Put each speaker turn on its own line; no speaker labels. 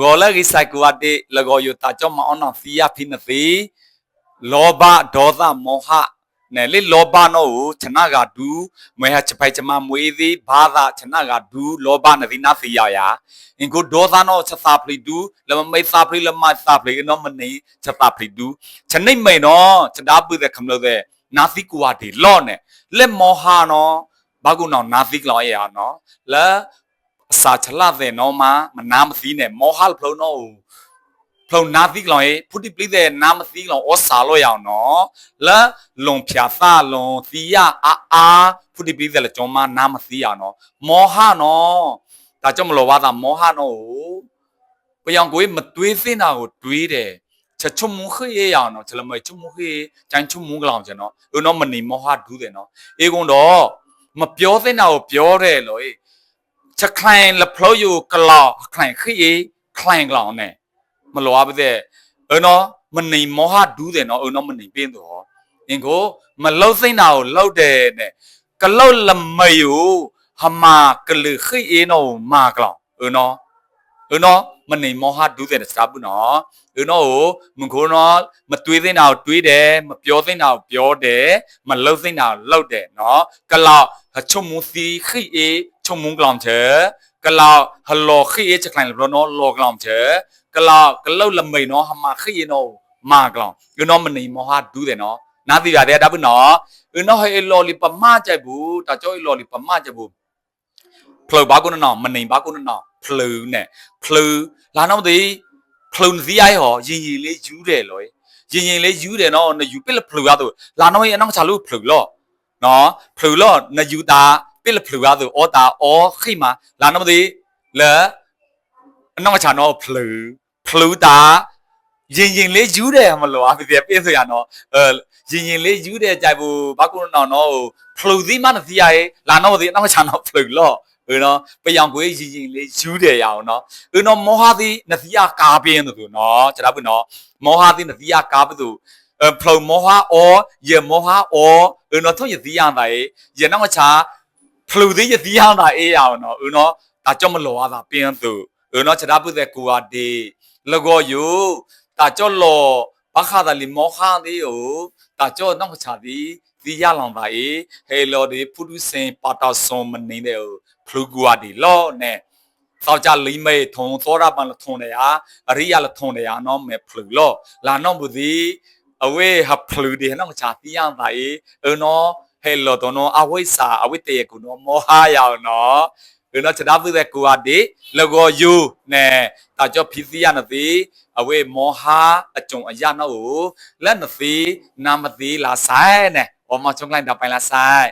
ရောလကိဆိုင်ကွာတေလကောယတာကြောင့်မအောင်အောင်စီယာဖိနစီလောဘဒေါသမောဟနဲ့လေလောဘနောကိုချနာကဒူမွေဟချပိုင်ချမမွေသည်ဘာသာချနာကဒူလောဘနဒီနာစီယာယာအင်ကိုဒေါသနောချက်သာပလီဒူလမမေသာပလီလမသာပလီနောမနေချက်သာပလီဒူချနိမေနောချက်ဒါပုတဲ့ခမလို့တဲ့နာစီကွာတေလော့နဲ့လက်မောဟနောဘာကုနောနာစီကလောရရနော်လဲ အစာချလာတဲ့နော်မမနာမစီနဲ့မောဟလဖလုံးနော်ဖလုံးနာသိကလောင်ရေးဖုတိပလိတဲ့နာမသိကလောင်ဩစာလို့ရအောင်နော်လဲလုံဖြာသလုံသီယအာအာဖုတိပလိတဲ့လေကျော်မနာမသိရအောင်နော်မောဟနော်ဒါကြောင့်မလို့ပါတာမောဟနော်ကိုပြောင်ကိုမတွေးစင်းတာကိုတွေးတယ်ချက်ချုံမှုခေးရအောင်နော်ချက်လမဲချုံမှုခေးကျန်ချုံမှုကလောင်ကျနော်ဦးနော်မနေမောဟဒူးတယ်နော်အေကုံတော့မပြောစင်းတာကိုပြောတယ်လို့ จะคลายละเพลอยู่กลอคลายขี้คลายกลอเนี่ยမလောပါတဲ့เออเนาะမနေမောဟဒူးတယ်เนาะเออเนาะမနေပြင်းတော့အင်ကိုမလှုပ်စိမ့်တာကိုလှုပ်တယ်နဲ့ကလှုပ်လမယူဟမာကလခိအေနောမာကလောเออเนาะเออเนาะမနေမောဟဒူးတယ်စဘူးเนาะเออเนาะကိုမကိုเนาะမတွေးစိမ့်တာကိုတွေးတယ်မပြောစိမ့်တာကိုပြောတယ်မလှုပ်စိမ့်တာကိုလှုပ်တယ်เนาะကလောချုံမူစီခိအေ ချုံမုံကလောင်ချေကလောဟလောခိအေချက်ခိုင်လောနော်လောကလောင်ချေကလောကလောက်လမိန်နော်ဟမခိအေနော်မာကလောင်ယနော်မနေမောဟာဒူးတယ်နော်နာတိရတယ်ဒါဘူးနော်ယနော်ဟေလောလီပမကြိုက်ဘူးတာကြောလောလီပမကြိုက်ဘူးဖလူဘာကုနနော်မနေဘာကုနနော်ဖလူနဲ့ဖလူလာနောက်ဒီဖလူစီအိုင်ဟောရင်ရင်လေးယူတယ်လို့ရင်ရင်လေးယူတယ်နော်ယူပစ်လဖလူရတော့လာနောက်ရင်အနောက်ချလို့ဖလူလောနော်ဖလူလောနယူတာ ปิลพลัวตัวออตาออขี้มาลานน้ำดีเหลือน้องมาชานอพลูพลูตาရင်ရင်လေးယူတယ်မလို့အဖေပြပြဆိုရနော်အဲရင်ရင်လေးယူတယ်ကြိုက်ဘူးဘာကုနော်နော်ဟိုဖလူသီးမနစီရဲလာနော်ဒီအနောက်မချာနော်ဖလူလော့ဟိုနော်ပျောင်ကိုရင်ရင်လေးယူတယ်ရအောင်နော်ဟိုနော်မောဟသီးနစီရကာပင်းတို့နော်ကျွန်တော်ဘူးနော်မောဟသီးနစီရကာပသူဖလူမောဟအောယေမောဟအောဟိုနော်ထုံးရသီးရတာရေရနောက်မချာ ဖလူသေးရသီးဟောင်းတာအေးရအောင်နော်ဦးနော်ဒါကြောက်မလော်ရတာပင်းသူဦးနော်ခြေတာပုတဲ့ကိုဟာဒီလကောယုဒါကြောက်လော်ဘခါတာလီမောခါသေးယုဒါကြောက်နောက်ချသည်သီးရလောင်ပါအေးဟဲလော်ဒီဖုဒုစင်ပါတာဆွန်မနေတဲ့ဖလူကူဟာဒီလော်နဲ့သောကြလိမေထုံသောရပန်လထုံနေရအရိယလထုံနေရနော်မေဖလူလော်လာနော်ဘူးဒီအဝေးဟဖလူဒီနော်ချာသီးရပါအေးဦးနော် ဟဲလောတော့နော်အဝိဇ္ဇာအဝိတ္တရဲ့ကုနော်မောဟရောင်နော်လူနော်ခြေသားပြတဲ့ကူဟာဒီလောကောယူနဲ့တာကြောဖိစီရနသိအဝိမောဟအကြုံအရနောက်ကိုလက်နသိနာမသိလာဆိုင်နဲ့ဘောမချုံလိုက်တာပိုင်လာဆိုင်